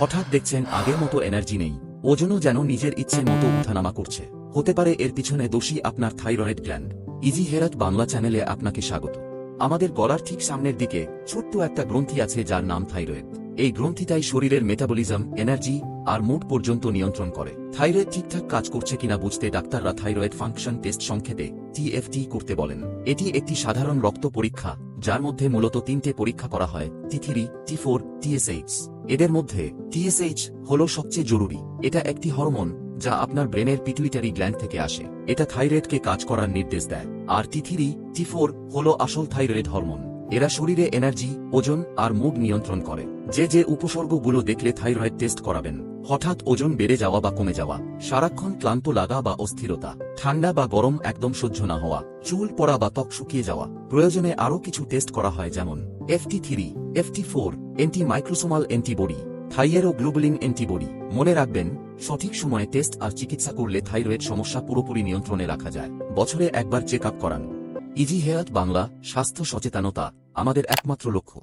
হঠাৎ দেখছেন আগের মতো এনার্জি নেই। ওজনও যেন নিজের ইচ্ছে মতো উঠানামা করছে। হতে পারে এর পিছনে দোষী আপনার থাইরয়েড গ্ল্যান্ড ইজি হেরাত বাংলা চ্যানেলে আপনাকে স্বাগত। আমাদের গলার ঠিক সামনের দিকে ছোট্ট একটা গ্রন্থি আছে যার নাম থাইরয়েড এই গ্রন্থিটাই শরীরের মেটাবলিজম এনার্জি আর মুড পর্যন্ত নিয়ন্ত্রণ করে। থাইরয়েড ঠিকঠাক কাজ করছে কিনা বুঝতে ডাক্তাররা থাইরয়েড ফাংশন টেস্ট সংক্ষেপে টিএফটি করতে বলেন। এটি একটি সাধারণ রক্ত পরীক্ষা যার মধ্যে মূলত তিনটে পরীক্ষা করা হয় T three T four TSH এদের মধ্যে টিএসএইচ হল সবচেয়ে জরুরি। এটা একটি হরমোন যা আপনার ব্রেনের পিটুইটারি গ্ল্যান্ড থেকে আসে। এটা থাইরয়েডকে কাজ করার নির্দেশ দেয়। আর টি থ্রি টি ফোর হল আসল থাইরয়েড হরমোন। এরা শরীরে এনার্জি, ওজন আর মুড নিয়ন্ত্রণ করে। যে যে উপসর্গগুলো দেখলে থাইরয়েড টেস্ট করাবেন। হঠাৎ ওজন বেড়ে যাওয়া বা কমে যাওয়া, সারাক্ষণ ক্লান্ত লাগা বা অস্থিরতা, ঠান্ডা বা গরম একদম সহ্য না হওয়া, চুল পড়া বা ত্বক শুকিয়ে যাওয়া, প্রয়োজনে আরও কিছু টেস্ট করা হয় যেমন FT three FT four anti microsomal antibody thyroglobulin antibody মনে রাখবেন, সঠিক সময়ে টেস্ট আর চিকিৎসা করলে থাইরয়েড সমস্যা পুরোপুরি নিয়ন্ত্রণে রাখা যায়। বছরে একবার চেক আপ করান। ইজি হেয়াত বাংলা স্বাস্থ্য সচেতনতা, আমাদের একমাত্র লক্ষ্য।